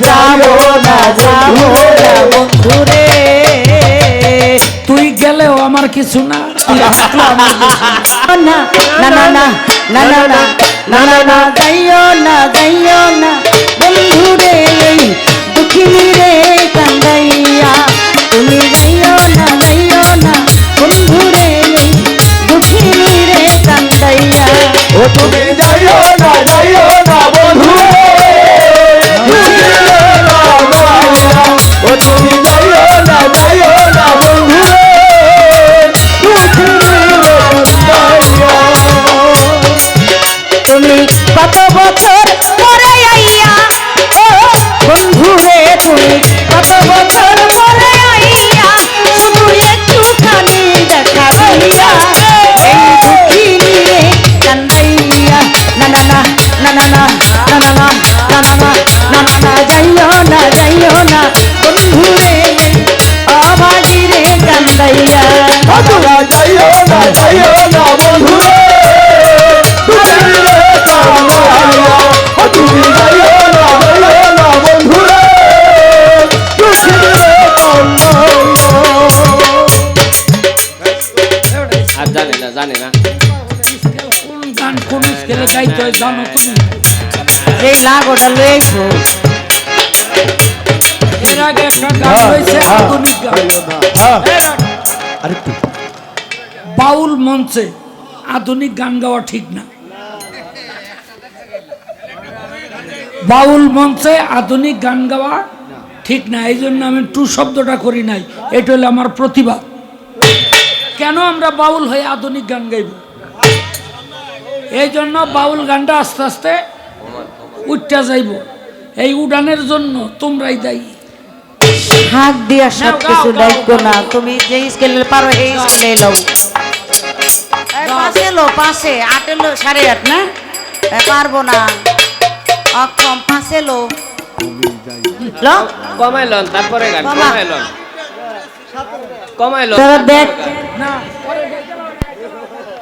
না না বন্ধুরে তুই গেলেও আমার কিছু না না। না না না না না না না না না না যাইও না না দুঃখিনী কত বছর পরে আইয়া ও বন্ধুরে তুমি কোন স্কেলে গাইতে হয় জানো তুমি? এই লাগোটা লইছো এর আগে একটা গান হয়েছে আধুনিক গান। এর আগে আরেকটু বাউল মঞ্চে আধুনিক গান গাওয়া ঠিক না। বাউল মঞ্চে আধুনিক গান গাওয়া ঠিক না এই জন্য আমি টু শব্দটা করি নাই। এটা হলো আমার প্রতিবাদ কেন আমরা বাউল হয়ে আধুনিক গান গাইব? এই জন্য বাউল গানটা আস্তে আস্তে উঠটা যাইব। এই উড়ানের জন্য তোমরাই দায়ী। হাত দিয়া সব কিছু গাও, না। তুমি যে স্কেলে পারো এই স্কেলে লও। এই পাশে লো পাশে। আটে লো সাড়ে আট না? এ, পারব না। অক্ষম পাশে লো লো কমাই লন তারপরে গান কমা। কমাই লন। কমাই লন তোরা দেখ। না।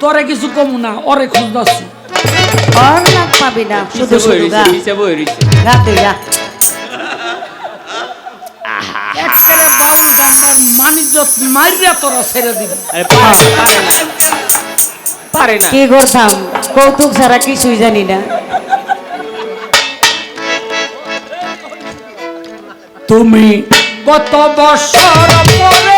তোরে কিছু কমু না ওরে খুঁজদাছি আর না পাবি না শুধু শুধু গা। রইছে, পিছে বই রইছে। গা তুই গা। একেবারে বাউল গানটার মানিজত মারিয়া তোরা ছেড়ে দিবি। পারে না, পারে না। পারে না। কি করতাম কৌতুক ছাড়া কিছুই জানি না। তুমি কত বছর পরে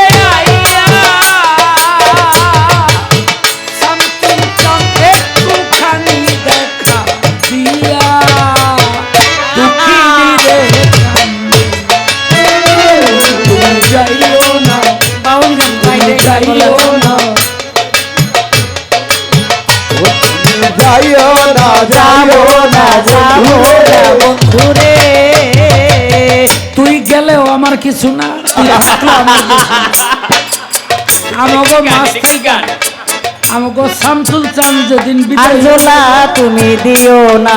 যাইও না যাব না যাব না। তুই গেলেও আমার কিছু না আমাকে মাস্তি গান আমাকে শামসুল চান যেদিন না তুমি দিও না।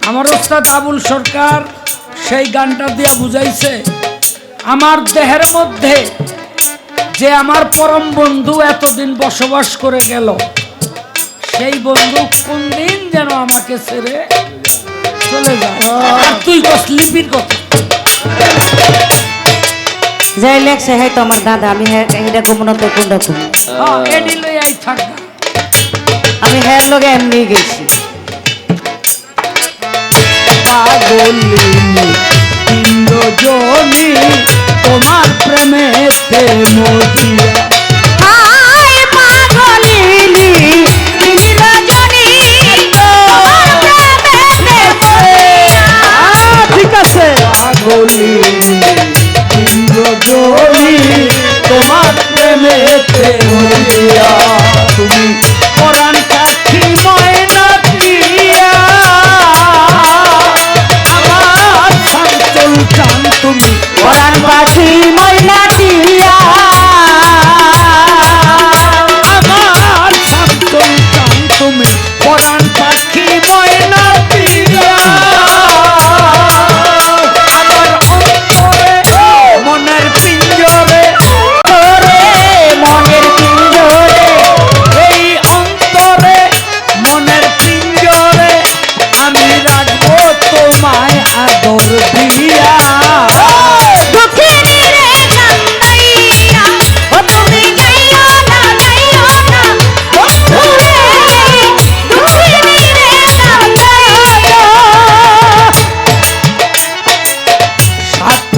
আমার ওস্তাদ আবুল সরকার সেই গানটা দিয়া বুঝাইছে আমার দেহের মধ্যে যে আমার পরম বন্ধু এতদিন বসবাস করে গেল সেই বন্ধু কোন দিন যেন আমাকে ছেড়ে চলে যায়? তুই কস লিপির কথা। যাই লেখছে হে তো আমার দাদা আমি এটা কুমনত তো কোন এডি আমি হ্যাঁ লগে এমনি গেছি। পাগলিনী ইন্দ্রজনী তোমার প্রেমেতে মজিয়া তুমি। ওরান পাখি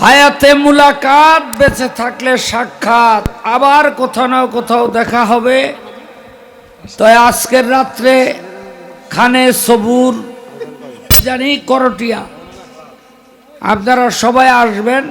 হায়াতে মুলাকাত, বেঁচে থাকলে সাক্ষাৎ। আবার কোথাও না কোথাও দেখা হবে। তাই আজকের রাত্রে খানে সবুর, জানি করটিয়া। আপনারা সবাই আসবেন।